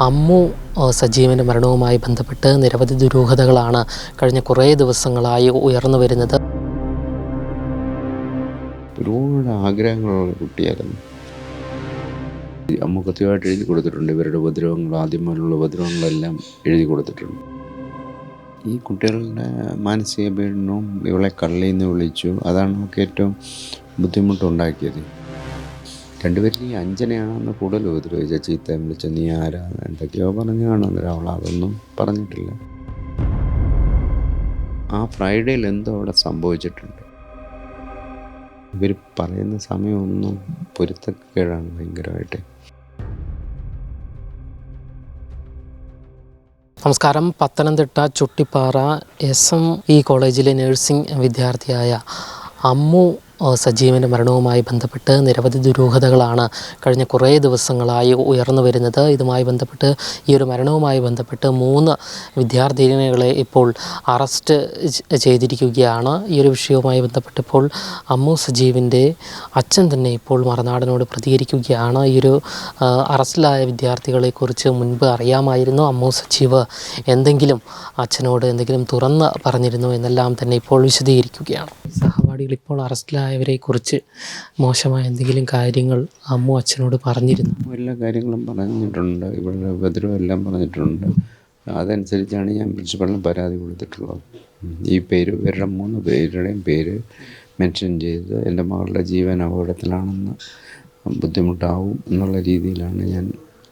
അമ്മു സജീവന്റെ മരണവുമായി ബന്ധപ്പെട്ട് നിരവധി ദുരൂഹതകളാണ് കഴിഞ്ഞ കുറേ ദിവസങ്ങളായി ഉയർന്നു വരുന്നത്. ഒരുപാട് ആഗ്രഹങ്ങളുള്ള കുട്ടിയായിരുന്നു. അമ്മ കൃത്യമായിട്ട് എഴുതി കൊടുത്തിട്ടുണ്ട്. ഇവരുടെ ഉപദ്രവങ്ങൾ ആദ്യം മുതലുള്ള ഉപദ്രവങ്ങളെല്ലാം എഴുതി കൊടുത്തിട്ടുണ്ട്. ഈ കുട്ടികളുടെ മാനസിക പീഡനവും ഇവളെ കള്ളിന്ന് വിളിച്ചു. അതാണ് നമുക്ക് ഏറ്റവും ബുദ്ധിമുട്ടുണ്ടാക്കിയത്. രണ്ടുപേരും ഈ അഞ്ജനയാണെന്ന് കൂടുതൽ ഉപദ്രവിച്ച ചീത്ത വിളിച്ച നീ ആരാ? എന്തൊക്കെയോ പറഞ്ഞു അന്നേരം അവൾ അതൊന്നും പറഞ്ഞിട്ടില്ല. ആ ഫ്രൈഡേയിൽ എന്തോ അവിടെ സംഭവിച്ചിട്ടുണ്ട്. ഇവർ പറയുന്ന സമയമൊന്നും പൊരുത്തക്കേടാണ് ഭയങ്കരമായിട്ട്. നമസ്കാരം. Pathanamthitta Chuttippara S M E കോളേജിലെ നഴ്സിംഗ് വിദ്യാർത്ഥിയായ അമ്മു സജീവന്റെ മരണവുമായി ബന്ധപ്പെട്ട് നിരവധി ദുരൂഹതകളാണ് കഴിഞ്ഞ കുറേ ദിവസങ്ങളായി ഉയർന്നു വരുന്നത്. ഇതുമായി ബന്ധപ്പെട്ട് ഈ ഒരു മരണവുമായി ബന്ധപ്പെട്ട് മൂന്ന് വിദ്യാർത്ഥിനികളെ ഇപ്പോൾ അറസ്റ്റ് ചെയ്തിരിക്കുകയാണ്. ഈ ഒരു വിഷയവുമായി ബന്ധപ്പെട്ട് ഇപ്പോൾ അമ്മു സജീവിന്റെ അച്ഛൻ തന്നെ ഇപ്പോൾ മറുനാടനോട് പ്രതികരിക്കുകയാണ്. ഈ ഒരു അറസ്റ്റിലായ വിദ്യാർത്ഥികളെക്കുറിച്ച് മുൻപ് അറിയാമായിരുന്നു അമ്മു സജീവ് എന്തെങ്കിലും അച്ഛനോട് എന്തെങ്കിലും തുറന്ന് പറഞ്ഞിരുന്നു എന്നെല്ലാം തന്നെ ഇപ്പോൾ വിശദീകരിക്കുകയാണ്. സഹപാഠികൾ ഇപ്പോൾ അറസ്റ്റിലായവരെ കുറിച്ച് മോശമായ എന്തെങ്കിലും കാര്യങ്ങൾ അമ്മു അച്ഛനോട് പറഞ്ഞിരുന്നു? എല്ലാ കാര്യങ്ങളും പറഞ്ഞിട്ടുണ്ട്. ഇവരുടെ ഉപദ്രവം എല്ലാം പറഞ്ഞിട്ടുണ്ട്. അതനുസരിച്ചാണ് ഞാൻ പ്രിൻസിപ്പളിന് പരാതി കൊടുത്തിട്ടുള്ളത്. ഈ പേര് ഇവരുടെ മൂന്ന് പേരുടെയും പേര് മെൻഷൻ ചെയ്ത് എന്റെ മകളുടെ ജീവൻ അപകടത്തിലാണെന്ന് ബുദ്ധിമുട്ടാവും എന്നുള്ള രീതിയിലാണ് ഞാൻ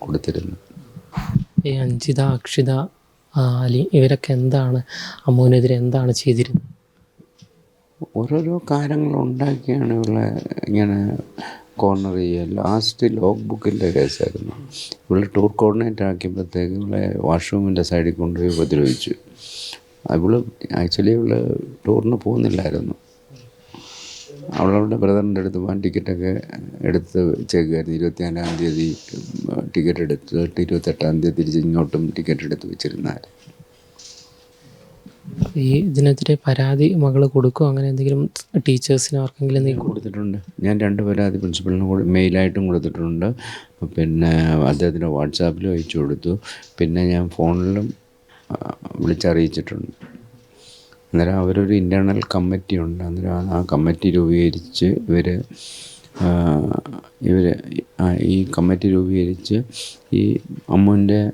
കൊടുത്തിരുന്നത്. ഈ അഞ്ജിത അക്ഷിത അലി ഇവരൊക്കെ എന്താണ് അമ്മുവിനെതിരെ എന്താണ് ചെയ്തിരുന്നത്? ഓരോരോ കാര്യങ്ങൾ ഉണ്ടാക്കിയാണ് ഇവളെ ഇങ്ങനെ കോർണർ ചെയ്യുക ലാസ്റ്റ് ലോഗ് ബുക്കിന്റെ കേസായിരുന്നു ഇവളെ ടൂർ കോർഡിനേറ്റ് ആക്കിയപ്പോഴത്തേക്ക് ഇവളെ വാഷ്റൂമിന്റെ സൈഡിൽ കൊണ്ടുപോയി ഉപദ്രവിച്ചു. ഇവൾ ആക്ച്വലി ഇവൾ ടൂറിന് പോകുന്നില്ലായിരുന്നു. അവളവളുടെ ബ്രദറിന്റെ അടുത്ത് പോകാൻ ടിക്കറ്റൊക്കെ എടുത്ത് വെച്ചേക്കുമായിരുന്നു ഇരുപത്തിനാലാം തീയതി ടിക്കറ്റ് എടുത്തിട്ട് ഇരുപത്തെട്ടാം തീയതി തിരിച്ച് ഇങ്ങോട്ടും ടിക്കറ്റ് എടുത്ത് വെച്ചിരുന്നായിരുന്നു ഈ ഇതിനെതിരെ പരാതി മകൾ കൊടുക്കും? അങ്ങനെ എന്തെങ്കിലും ടീച്ചേഴ്സിന് ആർക്കെങ്കിലും കൊടുത്തിട്ടുണ്ട്. ഞാൻ രണ്ട് പരാതി പ്രിൻസിപ്പലിന് കൂടി മെയിലായിട്ടും കൊടുത്തിട്ടുണ്ട്. പിന്നെ അദ്ദേഹത്തിന്റെ വാട്സാപ്പിലും അയച്ചു കൊടുത്തു. പിന്നെ ഞാൻ ഫോണിലും വിളിച്ചറിയിച്ചിട്ടുണ്ട്. അന്നേരം അവരൊരു ഇന്റേർണൽ കമ്മിറ്റി ഉണ്ട്. അന്നേരം ആ കമ്മിറ്റി രൂപീകരിച്ച് ഇവർ ഇവർ ഈ കമ്മിറ്റി രൂപീകരിച്ച് ഈ അമ്മുവിന്റെ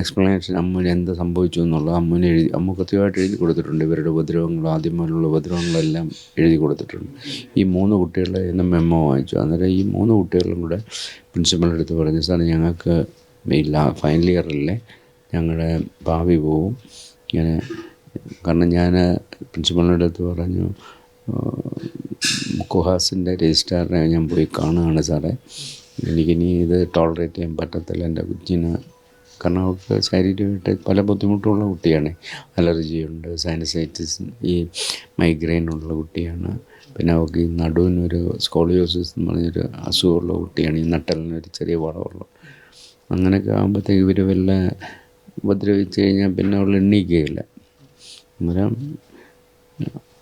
എക്സ്പ്ലനേഷൻ അമ്മുവിന് എന്ത് സംഭവിച്ചു എന്നുള്ളത് അമ്മുവിന് എഴുതി അമ്മു കൃത്യമായിട്ട് എഴുതി കൊടുത്തിട്ടുണ്ട്. ഇവരുടെ ഉപദ്രവങ്ങൾ ആദ്യം മുതലുള്ള ഉപദ്രവങ്ങളെല്ലാം എഴുതി കൊടുത്തിട്ടുണ്ട്. ഈ മൂന്ന് കുട്ടികളുടെ ഇന്ന് മെമ്മോ വാങ്ങിച്ചു. അന്നേരം ഈ മൂന്ന് കുട്ടികളും കൂടെ പ്രിൻസിപ്പളിന്റെ അടുത്ത് പറഞ്ഞു സാർ ഞങ്ങൾക്ക് ഇല്ല ഫൈനൽ ഇയറിലെ ഞങ്ങളുടെ ഭാവി പോവും. ഇങ്ങനെ കാരണം ഞാൻ പ്രിൻസിപ്പളിന്റെ അടുത്ത് പറഞ്ഞു കുഹാസിന്റെ രജിസ്ട്രാറിനെ ഞാൻ പോയി കാണുകയാണ് സാറേ. എനിക്കിനി ഇത് ടോളറേറ്റ് ചെയ്യാൻ പറ്റത്തില്ല. എന്റെ കുഞ്ഞിന് കാരണം അവൾക്ക് ശാരീരികമായിട്ട് പല ബുദ്ധിമുട്ടുള്ള കുട്ടിയാണ്. അലർജിയുണ്ട് സൈനസൈറ്റിസ് ഈ മൈഗ്രെയിൻ ഉള്ള കുട്ടിയാണ്. പിന്നെ അവൾക്ക് ഈ നടുവിനൊരു സ്കോളിയോസിസ് എന്ന് പറഞ്ഞൊരു അസുഖമുള്ള കുട്ടിയാണ് ഈ നട്ടലിനൊരു ചെറിയ വളവുള്ള. അങ്ങനെയൊക്കെ ആകുമ്പോഴത്തേക്ക് ഇവർ വല്ല ഉപദ്രവിച്ച് കഴിഞ്ഞാൽ പിന്നെ അവൾ എണ്ണീക്കുകയില്ല. അന്നേരം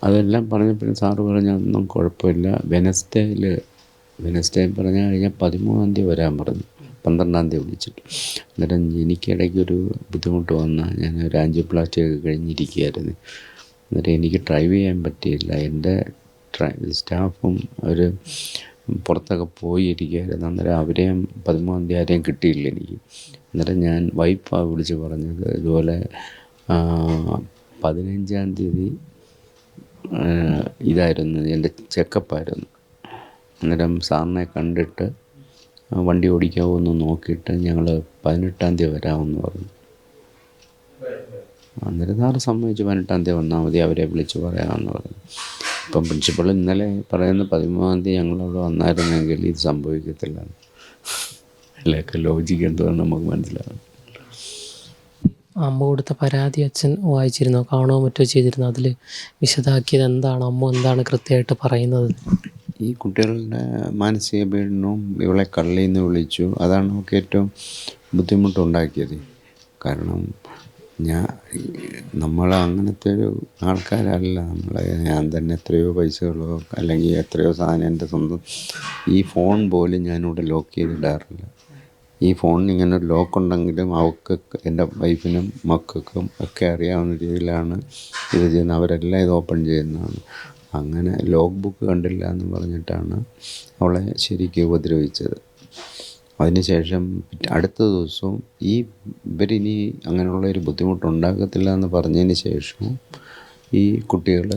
അതെല്ലാം പറഞ്ഞപ്പോഴും സാറ് പറഞ്ഞു ഒന്നും കുഴപ്പമില്ല. വെനസ്ഡേയിൽ വെനസ്ഡേ പറഞ്ഞു കഴിഞ്ഞാൽ പതിമൂന്നാം തീയതി വരാൻ പറഞ്ഞു. പന്ത്രണ്ടാം തീയതി വിളിച്ചിട്ട്. അന്നേരം എനിക്കിടയ്ക്കൊരു ബുദ്ധിമുട്ട് വന്ന ഞാൻ ഒരു ആൻജിയോപ്ലാസ്റ്റി ഒക്കെ കഴിഞ്ഞിരിക്കുകയായിരുന്നു. അന്നേരം എനിക്ക് ഡ്രൈവ് ചെയ്യാൻ പറ്റിയില്ല. എന്റെ സ്റ്റാഫും അവർ പുറത്തൊക്കെ പോയി ഇരിക്കുകയായിരുന്നു അന്നേരം അവരെയും പതിമൂന്നാം തീയതി ആരെയും കിട്ടിയില്ല എനിക്ക്. അന്നേരം ഞാൻ വൈഫാണ് വിളിച്ച് പറഞ്ഞത് ഇതുപോലെ പതിനഞ്ചാം തീയതി ഇതായിരുന്നു എന്റെ ചെക്കപ്പായിരുന്നു. അന്നേരം സാറിനെ കണ്ടിട്ട് വണ്ടി ഓടിക്കാവോ എന്ന് നോക്കിയിട്ട് ഞങ്ങൾ പതിനെട്ടാം തീയതി വരാമെന്ന് പറഞ്ഞു. അന്നേരം സാറ് സമ്മതിച്ചു. പതിനെട്ടാം തീയതി വന്നാൽ മതി അവരെ വിളിച്ച് പറയാമെന്ന് പറഞ്ഞു. ഇപ്പം പ്രിൻസിപ്പൾ ഇന്നലെ പറയുന്ന പതിമൂന്നാം തീയതി ഞങ്ങളവിടെ വന്നായിരുന്നെങ്കിൽ ഇത് സംഭവിക്കത്തില്ല അതിലൊക്കെ ലോജിക്ക് എന്തോ നമുക്ക് മനസ്സിലാകും അമ്മ കൊടുത്ത പരാതി അച്ഛൻ വായിച്ചിരുന്നോ? കാണുകയോ മറ്റോ ചെയ്തിരുന്നോ? അതിൽ വിശദാക്കിയത് എന്താണ്? അമ്മ എന്താണ് കൃത്യമായിട്ട് പറയുന്നത്? ഈ കുട്ടികളുടെ മാനസിക പീഡനവും ഇവളെ കള്ളിന്ന് വിളിച്ചു. അതാണ് നമുക്ക് ഏറ്റവും ബുദ്ധിമുട്ടുണ്ടാക്കിയത്. കാരണം ഞാൻ നമ്മൾ അങ്ങനത്തെ ഒരു ആൾക്കാരല്ല. നമ്മൾ ഞാൻ തന്നെ എത്രയോ പൈസകളോ അല്ലെങ്കിൽ എത്രയോ സാധനം എന്റെ സ്വന്തം ഈ ഫോൺ പോലും ഞാനിവിടെ ലോക്ക് ചെയ്തിടാറില്ല. ഈ ഫോണിന് ഇങ്ങനെ ഒരു ലോക്ക് ഉണ്ടെങ്കിലും അവർക്ക് എന്റെ വൈഫിനും മക്കൾക്കും ഒക്കെ അറിയാവുന്ന രീതിയിലാണ് ഇത് ചെയ്യുന്നത്. അവരെല്ലാം ഇത് ഓപ്പൺ ചെയ്യുന്നതാണ്. അങ്ങനെ ലോഗ് ബുക്ക് കണ്ടില്ല എന്ന് പറഞ്ഞിട്ടാണ് അവളെ ശരിക്കും ഉപദ്രവിച്ചത്. അതിനുശേഷം അടുത്ത ദിവസവും ഈ ഇവരിനി അങ്ങനെയുള്ള ഒരു ബുദ്ധിമുട്ടുണ്ടാകത്തില്ല എന്ന് പറഞ്ഞതിന് ശേഷവും ഈ കുട്ടികൾ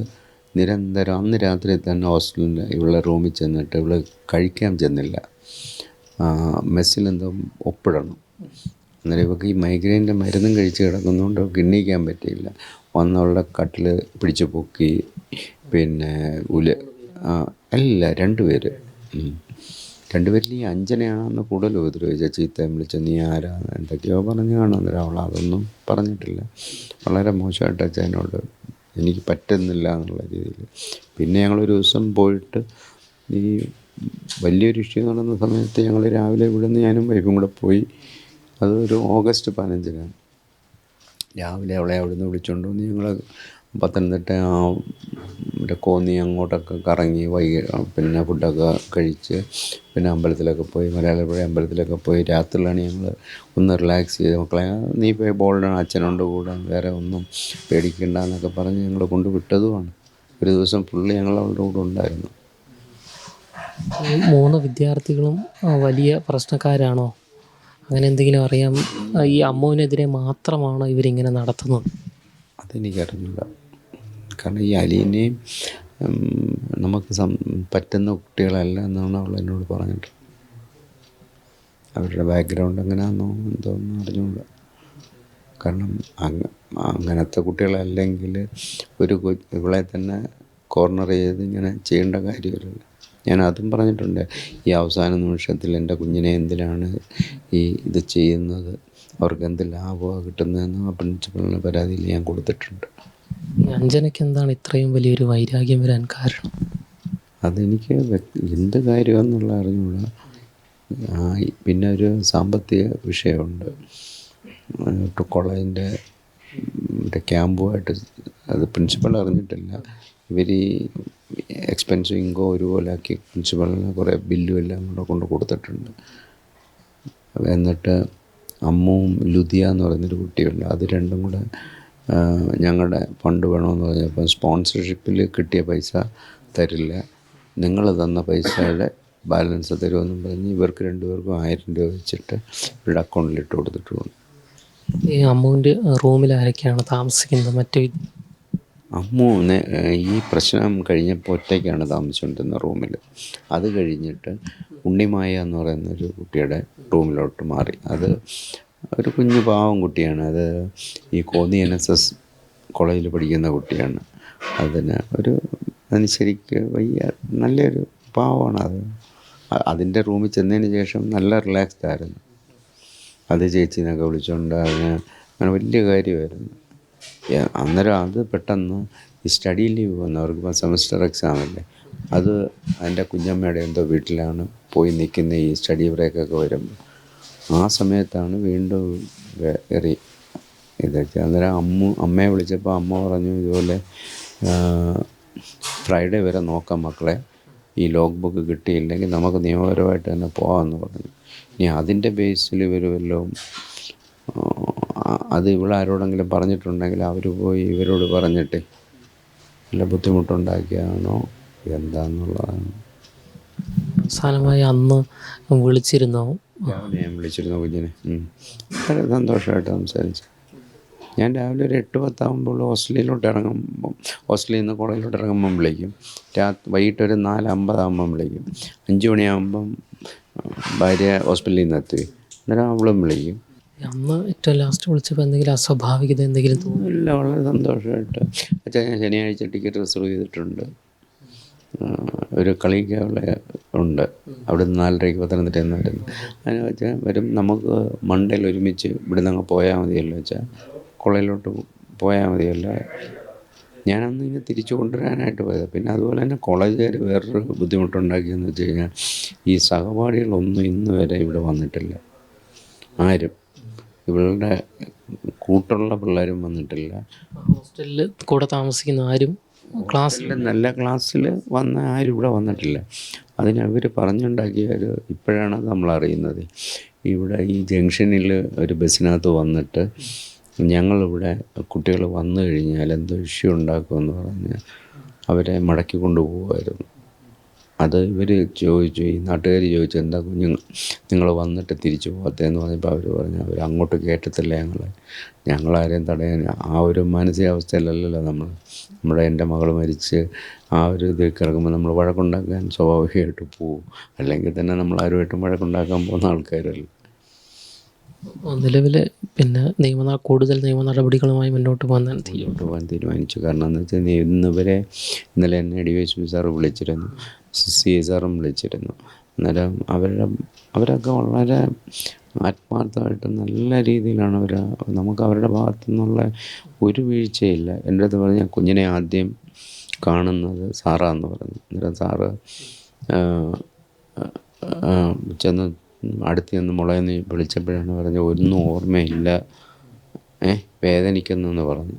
നിരന്തരം അന്ന് രാത്രി തന്നെ ഹോസ്റ്റലിൽ ഇവളെ റൂമിൽ ചെന്നിട്ട് ഇവൾ കഴിക്കാൻ ചെന്നില്ല. മെസ്സിൽ എന്തോ ഒപ്പിടണം. അന്നേരം ഇവർക്ക് ഈ മൈഗ്രെയിന്റെ മരുന്നും കഴിച്ച് കിടക്കുന്നതുകൊണ്ട് കിഡ്നിക്കാൻ പറ്റിയില്ല. വന്നവളുടെ കട്ടിൽ പിടിച്ചു പൊക്കി പിന്നെ ഉല അല്ല രണ്ടുപേര്. രണ്ടുപേരിൽ ഈ അഞ്ജനയാണെന്ന് കൂടുതൽ ഉപദ്രവിച്ച ചീത്തയും വിളിച്ച നീ ആരാ എന്തൊക്കെയോ പറഞ്ഞു അന്നേരം അവൾ അതൊന്നും പറഞ്ഞിട്ടില്ല. വളരെ മോശമായിട്ട് അച്ഛനോട് എനിക്ക് പറ്റുന്നില്ല എന്നുള്ള രീതിയിൽ. പിന്നെ ഞങ്ങളൊരു ദിവസം പോയിട്ട് ഈ വലിയൊരു ഇഷ്യൂ നടന്ന സമയത്ത് ഞങ്ങൾ രാവിലെ ഇവിടുന്ന് ഞാനും വൈഫും കൂടെ പോയി. അതൊരു ഓഗസ്റ്റ് പതിനഞ്ചിനാണ്. രാവിലെ അവളെ അവിടുന്ന് വിളിച്ചുകൊണ്ട് ഞങ്ങൾ പത്തനംതിട്ട ആ മറ്റേ കോന്നി അങ്ങോട്ടൊക്കെ കറങ്ങി വൈകി പിന്നെ ഫുഡൊക്കെ കഴിച്ച് പിന്നെ അമ്പലത്തിലൊക്കെ പോയി മലയാളപ്പുഴ അമ്പലത്തിലൊക്കെ പോയി രാത്രിയിലാണ് ഞങ്ങൾ ഒന്ന് റിലാക്സ് ചെയ്ത് മക്കളെ നീ പോയി ബോൾഡാണ് അച്ഛനുണ്ട് കൂടെ വേറെ ഒന്നും പേടിക്കണ്ട എന്നൊക്കെ പറഞ്ഞ് ഞങ്ങൾ കൊണ്ട് വിട്ടതുമാണ്. ഒരു ദിവസം ഫുള്ള് ഞങ്ങൾ അവളുടെ കൂടെ ഉണ്ടായിരുന്നു. മൂന്ന് വിദ്യാർത്ഥികളും വലിയ പ്രശ്നക്കാരാണോ? അങ്ങനെ എന്തെങ്കിലും അറിയാം ഈ അമ്മുവിനെതിരെ മാത്രമാണോ ഇവരിങ്ങനെ നടത്തുന്നത്? അതെനിക്കറിയില്ല കാരണം ഈ അലീനെയും നമുക്ക് സം പറ്റുന്ന കുട്ടികളല്ല എന്നാണ് അവൾ എന്നോട് പറഞ്ഞിട്ട് അവരുടെ ബാക്ക്ഗ്രൗണ്ട് എങ്ങനെയാണെന്നോ എന്തോന്നും അറിഞ്ഞുകൂട കാരണം അങ്ങ അങ്ങനത്തെ കുട്ടികളല്ലെങ്കിൽ ഒരു ഇവളെ തന്നെ കോർണർ ചെയ്ത് ഇങ്ങനെ ചെയ്യേണ്ട കാര്യമില്ല ഞാൻ അതും പറഞ്ഞിട്ടുണ്ട് ഈ അവസാന നിമിഷത്തിൽ എന്റെ കുഞ്ഞിനെ എന്തിനാണ് ഈ ഇത് ചെയ്യുന്നത്? അവർക്ക് എന്ത് ലാഭമാണ് കിട്ടുന്നതെന്ന് ആ പ്രിൻസിപ്പളിന് പരാതിയിൽ ഞാൻ കൊടുത്തിട്ടുണ്ട്. ഈ എന്താണ് ഇത്രയും വലിയൊരു വൈരാഗ്യം വരാൻ കാരണം? അതെനിക്ക് എന്ത് കാര്യമെന്നുള്ള അറിഞ്ഞുകൂടാ ആ, പിന്നെ ഒരു സാമ്പത്തിക വിഷയമുണ്ട്. കോളേജിന്റെ മറ്റേ ക്യാമ്പുമായിട്ട് അത് പ്രിൻസിപ്പൾ അറിഞ്ഞിട്ടില്ല. ഇവർ ഈ എക്സ്പെൻസും ഇൻകോ ഒരുപോലെ ആക്കി പ്രിൻസിപ്പളിന് കുറേ ബില്ലും എല്ലാം കൂടെ കൊണ്ട് കൊടുത്തിട്ടുണ്ട്. എന്നിട്ട് അമ്മുവും ലുധിയ എന്ന് പറയുന്നൊരു കുട്ടിയുണ്ട്. അത് രണ്ടും കൂടെ ഞങ്ങളുടെ ഫണ്ട് വേണമെന്ന് പറഞ്ഞപ്പോൾ സ്പോൺസർഷിപ്പിൽ കിട്ടിയ പൈസ തരില്ല. നിങ്ങൾ തന്ന പൈസയുടെ ബാലൻസ് തരുമെന്നും പറഞ്ഞ് ഇവർക്ക് രണ്ടുപേർക്കും ആയിരം രൂപ വെച്ചിട്ട് ഇവരുടെ അക്കൗണ്ടിലിട്ട് കൊടുത്തിട്ടുണ്ട് ഈ അമ്മുവിന്റെ റൂമിൽ ആരൊക്കെയാണ് താമസിക്കുന്നത്? മറ്റു അമ്മു ഈ പ്രശ്നം കഴിഞ്ഞപ്പോൾ ഒറ്റയ്ക്കാണ് താമസിച്ചുകൊണ്ടിരുന്ന റൂമിൽ. അത് കഴിഞ്ഞിട്ട് ഉണ്ണിമായ എന്ന് പറയുന്ന ഒരു കുട്ടിയുടെ റൂമിലോട്ട് മാറി. അത് ഒരു കുഞ്ഞു പാവം കുട്ടിയാണ്. അത് ഈ കോന്നി എൻ എസ് എസ് കോളേജിൽ പഠിക്കുന്ന കുട്ടിയാണ്. അതിന് ഒരു അതിന് വയ്യ. നല്ലൊരു പാവമാണ് അത്. അതിന്റെ റൂമിൽ ചെന്നതിന് ശേഷം നല്ല റിലാക്സ്ഡ് ആയിരുന്നു. അത് ചേച്ചി എന്നൊക്കെ വിളിച്ചുകൊണ്ട് അതിന് അങ്ങനെ വലിയ കാര്യമായിരുന്നു. അന്നേരം അത് പെട്ടെന്ന് ഈ സ്റ്റഡി ലീവ് ഇപ്പം സെമസ്റ്റർ എക്സാം അല്ലേ അത് എന്റെ കുഞ്ഞമ്മയുടെ എന്തോ വീട്ടിലാണ് പോയി നിൽക്കുന്ന ഈ സ്റ്റഡി ബ്രേക്കൊക്കെ വരുമ്പോൾ ആ സമയത്താണ് വീണ്ടും കയറി ഇതൊക്കെ അന്നേരം അമ്മ അമ്മയെ വിളിച്ചപ്പോൾ അമ്മ പറഞ്ഞു ഇതുപോലെ ഫ്രൈഡേ വരെ നോക്കാം മക്കളെ. ഈ ലോഗ് ബുക്ക് കിട്ടിയില്ലെങ്കിൽ നമുക്ക് നിയമപരമായിട്ട് തന്നെ പോകാമെന്ന് പറഞ്ഞു. ഇനി അതിന്റെ ബേസിൽ ഇവർ വല്ലതും അത് ഇവളാരോടെങ്കിലും പറഞ്ഞിട്ടുണ്ടെങ്കിൽ അവർ പോയി ഇവരോട് പറഞ്ഞിട്ട് നല്ല ബുദ്ധിമുട്ടുണ്ടാക്കിയാണോ എന്താന്നുള്ളതാണ്. അവസാനമായി അന്ന് വിളിച്ചിരുന്നോ. ഞാൻ വിളിച്ചിരുന്നു കുഞ്ഞിനെ. വളരെ സന്തോഷമായിട്ട് സംസാരിച്ചു. ഞാൻ രാവിലെ ഒരു എട്ട് പത്താകുമ്പോൾ ഹോസ്റ്റലിലോട്ട് ഇറങ്ങുമ്പം ഹോസ്റ്റലിൽ നിന്ന് കോളേജിലോട്ട് ഇറങ്ങുമ്പം വിളിക്കും. രാത്രി വൈകിട്ട് ഒരു നാല് അമ്പതാകുമ്പം വിളിക്കും. അഞ്ച് മണിയാകുമ്പം ഭാര്യ ഹോസ്പിറ്റലിൽ നിന്ന് എത്തി അന്നേരം അവളും വിളിക്കും. അന്ന് ഏറ്റവും ലാസ്റ്റ് വിളിച്ചപ്പോൾ എന്തെങ്കിലും അസ്വാഭാവികത എന്തെങ്കിലും തോന്നുന്നു? ഇല്ല വളരെ സന്തോഷമായിട്ട്. അച്ഛാ ഞാൻ ശനിയാഴ്ച ടിക്കറ്റ് റിസർവ് ചെയ്തിട്ടുണ്ട്. ഒരു കളി അവിടെ ഉണ്ട്. അവിടെ നിന്ന് നാലരയ്ക്ക് പത്തനംതിട്ടയിൽ നിന്ന് വരുന്നു. അതിന് വെച്ചാൽ വരും. നമുക്ക് മണ്ടയിൽ ഒരുമിച്ച് ഇവിടെ നിന്ന് അങ്ങ് പോയാൽ മതിയല്ലോ വെച്ചാൽ കോളേജിലോട്ട് പോയാൽ മതിയല്ലോ. ഞാനന്ന് ഇങ്ങനെ തിരിച്ചു കൊണ്ടുവരാനായിട്ട് പോയത്. പിന്നെ അതുപോലെ തന്നെ കോളേജുകാർ വേറൊരു ബുദ്ധിമുട്ടുണ്ടാക്കിയെന്ന് വെച്ച് കഴിഞ്ഞാൽ ഈ സഹപാഠികളൊന്നും ഇന്ന് വരെ ഇവിടെ വന്നിട്ടില്ല. ആരും. ഇവളുടെ കൂട്ടുള്ള പിള്ളേരും വന്നിട്ടില്ല. ഹോസ്റ്റലിൽ കൂടെ താമസിക്കുന്ന ആരും ക്ലാസ്സിൽ നല്ല ക്ലാസ്സിൽ വന്ന ആരും ഇവിടെ വന്നിട്ടില്ല. അതിന് അവർ പറഞ്ഞുണ്ടാക്കിയ ഒരു ഇപ്പോഴാണ് നമ്മൾ അറിയുന്നത്. ഇവിടെ ഈ ജംഗ്ഷനിൽ ഒരു ബസ്സിനകത്ത് വന്നിട്ട് ഞങ്ങളിവിടെ കുട്ടികൾ വന്നു കഴിഞ്ഞാൽ എന്തോ ഇഷ്യൂ ഉണ്ടാക്കുമെന്ന് പറഞ്ഞ് അവരെ മടക്കി കൊണ്ടുപോകുമായിരുന്നു. അത് ഇവർ ചോദിച്ചു ഈ നാട്ടുകാർ ചോദിച്ചു എന്താ കുഞ്ഞുങ്ങൾ നിങ്ങൾ വന്നിട്ട് തിരിച്ചു പോകത്തേന്ന് പറഞ്ഞപ്പോൾ അവർ പറഞ്ഞു അവർ അങ്ങോട്ട് കയറ്റത്തില്ല ഞങ്ങളെ. ഞങ്ങളാരെയും തടയാൻ ആ ഒരു മാനസികാവസ്ഥയിലല്ലല്ലോ നമ്മൾ നമ്മുടെ എന്റെ മകൾ മരിച്ച് ആ ഒരു ഇത് കിടക്കുമ്പോൾ നമ്മൾ വഴക്കുണ്ടാക്കാൻ സ്വാഭാവികമായിട്ട് പോവും. അല്ലെങ്കിൽ തന്നെ നമ്മൾ ആരുമായിട്ടും വഴക്കുണ്ടാക്കാൻ പോകുന്ന ആൾക്കാരല്ല. നിലവിൽ പിന്നെ നിയമ കൂടുതൽ നിയമ നടപടികളുമായി മുന്നോട്ട് പോകാൻ മുന്നോട്ട് പോകാൻ തീരുമാനിച്ചു. കാരണം എന്ന് വെച്ചാൽ ഇന്ന് വരെ ഇന്നലെ എന്നെ ഡി എസ് പി സാറ് വിളിച്ചിരുന്നു. സി എ സാറും വിളിച്ചിരുന്നു. അന്നേരം അവരുടെ അവരൊക്കെ വളരെ ആത്മാർത്ഥമായിട്ട് നല്ല രീതിയിലാണ് അവർ നമുക്ക് അവരുടെ ഭാഗത്തു നിന്നുള്ള ഒരു വീഴ്ചയില്ല. എന്റെ അടുത്ത് പറഞ്ഞാൽ കുഞ്ഞിനെ ആദ്യം കാണുന്നത് സാറാന്ന് പറഞ്ഞു. അന്നേരം സാറ് ചെന്ന് അടുത്ത് നിന്ന് മുളയെന്ന് വിളിച്ചപ്പോഴാണ് പറഞ്ഞത് ഒന്നും ഓർമ്മയില്ല. ഏ വേദനിക്കുന്നെന്ന് പറഞ്ഞു.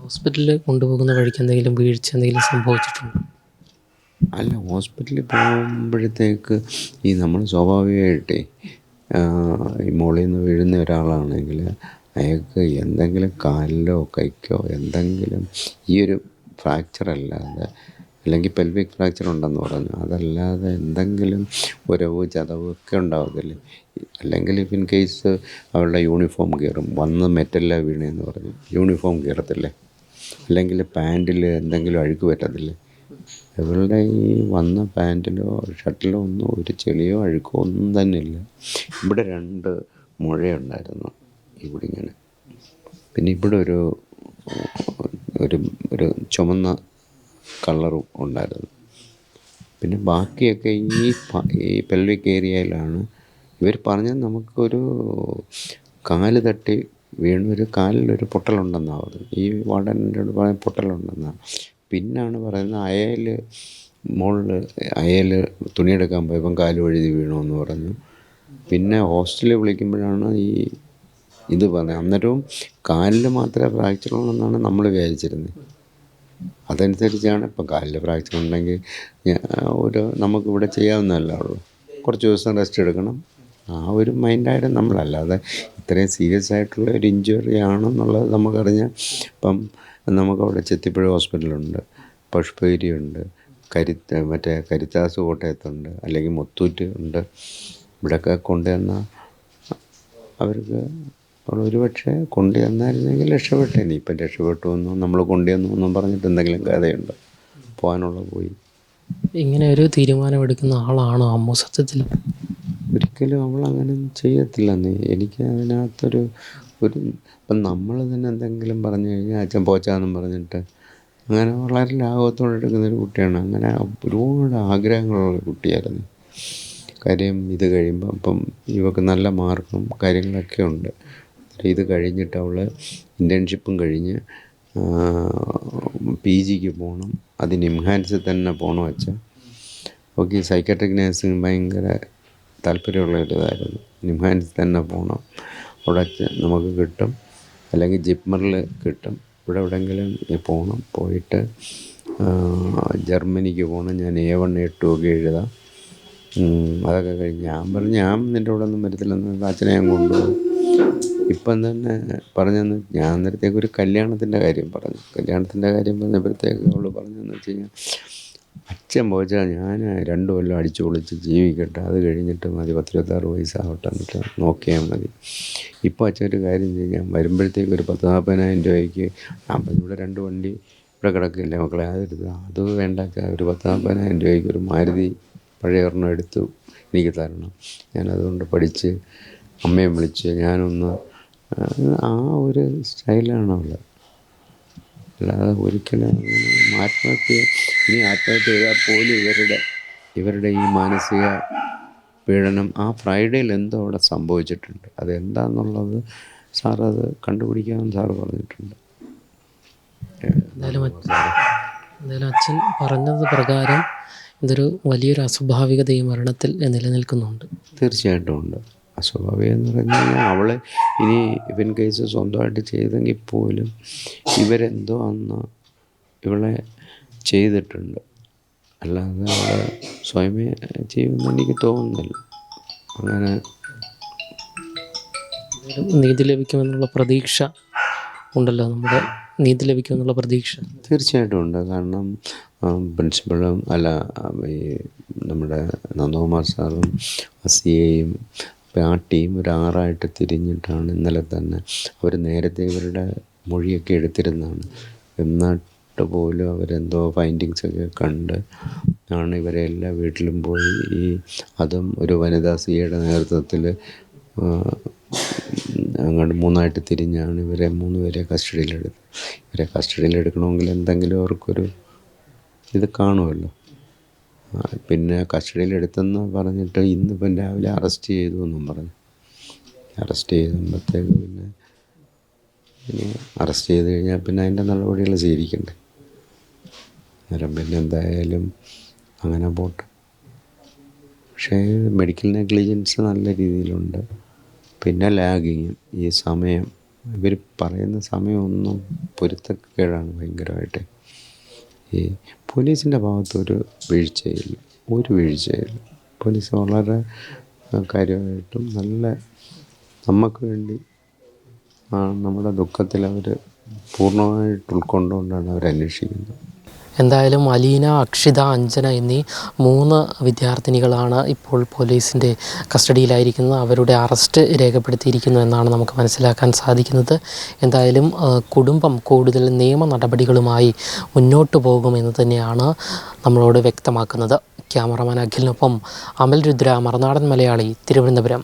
ഹോസ്പിറ്റലിൽ കൊണ്ടുപോകുന്ന വഴിക്ക് എന്തെങ്കിലും വീഴ്ച എന്തെങ്കിലും സംഭവിച്ചിട്ടുണ്ടോ? അല്ല ഹോസ്പിറ്റലിൽ പോകുമ്പോഴത്തേക്ക് ഈ നമ്മൾ സ്വാഭാവികമായിട്ടേ ഈ മുകളിൽ നിന്ന് വീഴുന്ന ഒരാളാണെങ്കിൽ അയാൾക്ക് എന്തെങ്കിലും കാലിലോ കൈക്കോ എന്തെങ്കിലും ഈ ഒരു ഫ്രാക്ചർ അല്ലാതെ അല്ലെങ്കിൽ പെൽവിക് ഫ്രാക്ചർ ഉണ്ടെന്ന് പറഞ്ഞു. അതല്ലാതെ എന്തെങ്കിലും ഉരവ് ചതവ് ഒക്കെ ഉണ്ടാവത്തില്ലേ? അല്ലെങ്കിൽ ഇഫ് ഇൻ കേസ് അവളുടെ യൂണിഫോം കീറും. വന്ന് മെറ്റല്ല വീണെന്ന് പറഞ്ഞു. യൂണിഫോം കീറത്തില്ലേ? അല്ലെങ്കിൽ പാന്റിൽ എന്തെങ്കിലും അഴുക്ക് പറ്റത്തില്ലേ? ഇവളുടെ ഈ വന്ന പാന്റിലോ ഷർട്ടിലോ ഒന്നും ഒരു ചെളിയോ അഴുക്കോ ഒന്നും തന്നെ ഇല്ല. ഇവിടെ രണ്ട് മുഴയുണ്ടായിരുന്നു ഇവിടെ ഇങ്ങനെ പിന്നെ ഇവിടെ ഒരു ഒരു ഒരു ചുമന്ന കളറും ഉണ്ടായിരുന്നു. പിന്നെ ബാക്കിയൊക്കെ ഈ ഈ പെൽവിക് ഏരിയയിലാണ് ഇവർ പറഞ്ഞത് നമുക്കൊരു കാൽ തട്ടി വീണു ഒരു കാലിലൊരു പൊട്ടലുണ്ടെന്നാണ് പറഞ്ഞത്. ഈ വാർഡനോട് പറയാൻ പൊട്ടലുണ്ടെന്നാണ് പിന്നാണ് പറയുന്നത് അയൽ മുകളിൽ അയൽ തുണിയെടുക്കാൻ പോയപ്പം കാൽ വഴുതി വീണു എന്ന് പറഞ്ഞു. പിന്നെ ഹോസ്റ്റലിൽ വിളിക്കുമ്പോഴാണ് ഈ ഇത് പറഞ്ഞത്. അന്നേരവും കാലിൽ മാത്രമേ ഫ്രാക്ചർ ഉള്ളെന്നാണ് നമ്മൾ വിചാരിച്ചിരുന്നത്. അതനുസരിച്ചാണ് ഇപ്പം കാലിൽ ഫ്രാക്ചർ ഉണ്ടെങ്കിൽ ഒരു നമുക്കിവിടെ ചെയ്യാവുന്നതല്ലേ ഉള്ളൂ. കുറച്ച് ദിവസം റെസ്റ്റ് എടുക്കണം. ആ ഒരു മൈൻഡായിട്ട് നമ്മളല്ലാതെ ഇത്രയും സീരിയസ് ആയിട്ടുള്ള ഒരു ഇഞ്ചുറി ആണെന്നുള്ളത് നമുക്കറിഞ്ഞാൽ ഇപ്പം നമുക്കവിടെ ചെത്തിപ്പുഴ ഹോസ്പിറ്റലുണ്ട് പുഷ്പഗിരിയുണ്ട് കരുത്ത് മറ്റേ കരിത്താസ് കോട്ടയത്തുണ്ട് അല്ലെങ്കിൽ മുത്തൂറ്റ് ഉണ്ട്. ഇവിടെയൊക്കെ കൊണ്ടുവന്നാൽ അവർക്ക് അവിടെ ഒരു പക്ഷേ കൊണ്ടുവന്നായിരുന്നെങ്കിൽ രക്ഷപ്പെട്ടേനെ ഇപ്പം രക്ഷപ്പെട്ടു എന്നും നമ്മൾ കൊണ്ടുവന്നു എന്നും പറഞ്ഞിട്ട് എന്തെങ്കിലും കഥയുണ്ടോ? പോകാനുള്ള പോയി. ഇങ്ങനെ ഒരു തീരുമാനമെടുക്കുന്ന ആളാണോ അമ്മു സത്യത്തിൽ? ഒരിക്കലും അവൾ അങ്ങനെ ചെയ്യത്തില്ലെന്ന്. എനിക്ക് അതിനകത്തൊരു ഒരു ഇപ്പം നമ്മൾ തന്നെ എന്തെങ്കിലും പറഞ്ഞു കഴിഞ്ഞാൽ അച്ഛൻ പോച്ചാന്നും പറഞ്ഞിട്ട് അങ്ങനെ വളരെ ലാഘവത്തോടെ എടുക്കുന്ന ഒരു കുട്ടിയാണ്. അങ്ങനെ ഒരുപാട് ആഗ്രഹങ്ങളുള്ള കുട്ടിയായിരുന്നു. കാര്യം ഇത് കഴിയുമ്പോൾ ഇപ്പം ഇവക്ക് നല്ല മാർക്കും കാര്യങ്ങളൊക്കെ ഉണ്ട്. ഇത് കഴിഞ്ഞിട്ട് അവൾ ഇന്റേൺഷിപ്പും കഴിഞ്ഞ് പി ജിക്ക് പോകണം അതിന് ഇംഹാൻസിൽ തന്നെ പോകണം വെച്ചാൽ ഓക്കെ സൈക്കാട്രിക് നഴ്സിംഗ് ഭയങ്കര താല്പര്യമുള്ള ഒരു ഇതായിരുന്നു നിംഹാൻസിൽ തന്നെ പോകണം അവിടെ നമുക്ക് കിട്ടും. അല്ലെങ്കിൽ ജിപ്മറിൽ കിട്ടും. ഇവിടെ എവിടെയെങ്കിലും പോകണം പോയിട്ട് ജർമ്മനിക്ക് പോകണം ഞാൻ എ വൺ എ ടു ഒക്കെ എഴുതാം. അതൊക്കെ കഴിഞ്ഞ് ഞാൻ പറഞ്ഞു ഞാൻ നിന്റെ കൂടെ ഒന്നും വരത്തില്ലെന്ന് അച്ഛനെ ഞാൻ കൊണ്ടുപോകും. ഇപ്പം തന്നെ പറഞ്ഞെന്ന് ഞാൻ അന്നേരത്തേക്ക് ഒരു കല്യാണത്തിന്റെ കാര്യം പറഞ്ഞു. കല്യാണത്തിന്റെ കാര്യം പറഞ്ഞപ്പോഴത്തേക്ക് അവൾ പറഞ്ഞതെന്ന് വെച്ച് കഴിഞ്ഞാൽ അച്ഛൻ പോച്ചാൽ ഞാൻ രണ്ട് കൊല്ലം അടിച്ചു പൊളിച്ച് ജീവിക്കട്ടെ. അത് കഴിഞ്ഞിട്ട് മതി പത്തിരുപത്താറ് വയസ്സാവട്ടെ എന്നിട്ട് നോക്കിയാൽ മതി. ഇപ്പോൾ അച്ഛൻ ഒരു കാര്യം ചെയ്യാം വരുമ്പോഴത്തേക്ക് ഒരു പത്ത് നാൽപ്പതിനായിരം രൂപയ്ക്ക് അപ്പം ഇവിടെ രണ്ട് വണ്ടി ഇവിടെ കിടക്കില്ലേ മക്കളെ അതെടുത്ത് അത് വേണ്ട ഒരു പത്ത് നാൽപ്പതിനായിരം രൂപയ്ക്ക് ഒരു മാരുതി പഴയ ഒരെണ്ണം എടുത്തു എനിക്ക് തരണം. ഞാനതുകൊണ്ട് പഠിച്ച് അമ്മയെ വിളിച്ച് ഞാനൊന്ന് ആ, ഒരു സ്റ്റൈലാണ് ഉള്ളത്. അല്ലാതെ ഒരിക്കലും അങ്ങനെ ആത്മഹത്യ ഇനി ആത്മഹത്യ ചെയ്താൽ പോലും ഇവരുടെ ഇവരുടെ ഈ മാനസിക പീഡനം ആ ഫ്രൈഡേയിൽ എന്തോ അവിടെ സംഭവിച്ചിട്ടുണ്ട്. അതെന്താണെന്നുള്ളത് സാർ അത് കണ്ടുപിടിക്കാമെന്ന് സാറ് പറഞ്ഞിട്ടുണ്ട്. എന്തായാലും എന്തായാലും അച്ഛൻ പറഞ്ഞത് പ്രകാരം ഇതൊരു വലിയൊരു അസ്വാഭാവികത ഈ മരണത്തിൽ നിലനിൽക്കുന്നുണ്ട്. തീർച്ചയായിട്ടും ഉണ്ട്. അസ്വാഭാവികം എന്ന് പറഞ്ഞു കഴിഞ്ഞാൽ അവളെ ഇനി ഇവൻ കേസ് സ്വന്തമായിട്ട് ചെയ്തെങ്കിൽ പോലും ഇവരെന്തോ അന്ന് ഇവളെ ചെയ്തിട്ടുണ്ട്. അല്ലാതെ അവളെ സ്വയമേ ചെയ്യുമെന്ന് എനിക്ക് തോന്നുന്നില്ല. അങ്ങനെ നീതി ലഭിക്കുമെന്നുള്ള പ്രതീക്ഷ ഉണ്ടല്ലോ നമ്മുടെ നീതി ലഭിക്കുമെന്നുള്ള പ്രതീക്ഷ. തീർച്ചയായിട്ടും ഉണ്ട്. കാരണം പ്രിൻസിപ്പളും അല്ല ഈ നമ്മുടെ നന്ദകുമാർ സാറും സി എയും ആ ടീം ഒരു ആറായിട്ട് തിരിഞ്ഞിട്ടാണ് ഇന്നലെ തന്നെ അവർ നേരത്തെ ഇവരുടെ മൊഴിയൊക്കെ എടുത്തിരുന്നതാണ്. എന്നിട്ട് പോലും അവരെന്തോ ഫൈൻഡിങ്സ് ഒക്കെ കണ്ട് ആണ് ഇവരെ എല്ലാ വീട്ടിലും പോയി ഈ അതും ഒരു വനിതാ സിയുടെ നേതൃത്വത്തിൽ അങ്ങോട്ട് മൂന്നായിട്ട് തിരിഞ്ഞാണ് ഇവരെ മൂന്ന് പേരെ കസ്റ്റഡിയിലെടുത്തത്. ഇവരെ കസ്റ്റഡിയിലെടുക്കണമെങ്കിൽ എന്തെങ്കിലും അവർക്കൊരു ഇത് കാണുമല്ലോ. പിന്നെ കസ്റ്റഡിയിൽ കസ്റ്റഡിയിലെടുത്തെന്ന് പറഞ്ഞിട്ട് ഇന്നിപ്പം രാവിലെ അറസ്റ്റ് ചെയ്തു എന്നും പറഞ്ഞു. അറസ്റ്റ് ചെയ്യുമ്പോഴത്തേക്ക് പിന്നെ ഇനി അറസ്റ്റ് ചെയ്ത് കഴിഞ്ഞാൽ പിന്നെ അതിന്റെ നടപടികൾ സ്വീകരിക്കണ്ടേ? അന്നേരം പിന്നെ എന്തായാലും അങ്ങനെ പോട്ടെ. പക്ഷേ മെഡിക്കൽ നെഗ്ലിജൻസ് നല്ല രീതിയിലുണ്ട്. പിന്നെ ലാഗിങ് ഈ സമയം. ഇവർ പറയുന്ന സമയമൊന്നും പൊരുത്തക്കേടാണ് ഭയങ്കരമായിട്ട്. ഈ പോലീസിന്റെ ഭാഗത്തൊരു വീഴ്ചയില്ല ഒരു വീഴ്ചയില്ല. പോലീസ് വളരെ കാര്യമായിട്ടും നല്ല നമുക്ക് വേണ്ടി നമ്മുടെ ദുഃഖത്തിൽ അവർ പൂർണമായിട്ട് ഉൾക്കൊണ്ടുകൊണ്ടാണ് അവർ അന്വേഷിക്കുന്നത് എന്തായാലും അലീന അക്ഷിത അഞ്ജന എന്നീ മൂന്ന് വിദ്യാർത്ഥിനികളാണ് ഇപ്പോൾ പോലീസിന്റെ കസ്റ്റഡിയിലായിരിക്കുന്നത്. അവരുടെ അറസ്റ്റ് രേഖപ്പെടുത്തിയിരിക്കുന്നു എന്നാണ് നമുക്ക് മനസ്സിലാക്കാൻ സാധിക്കുന്നത്. എന്തായാലും കുടുംബം കൂടുതൽ നിയമ നടപടികളുമായി മുന്നോട്ട് പോകുമെന്ന് തന്നെയാണ് നമ്മളോട് വ്യക്തമാക്കുന്നത്. ക്യാമറമാൻ അഖിലിനൊപ്പം അമൽ രുദ്ര മറുനാടൻ മലയാളി തിരുവനന്തപുരം.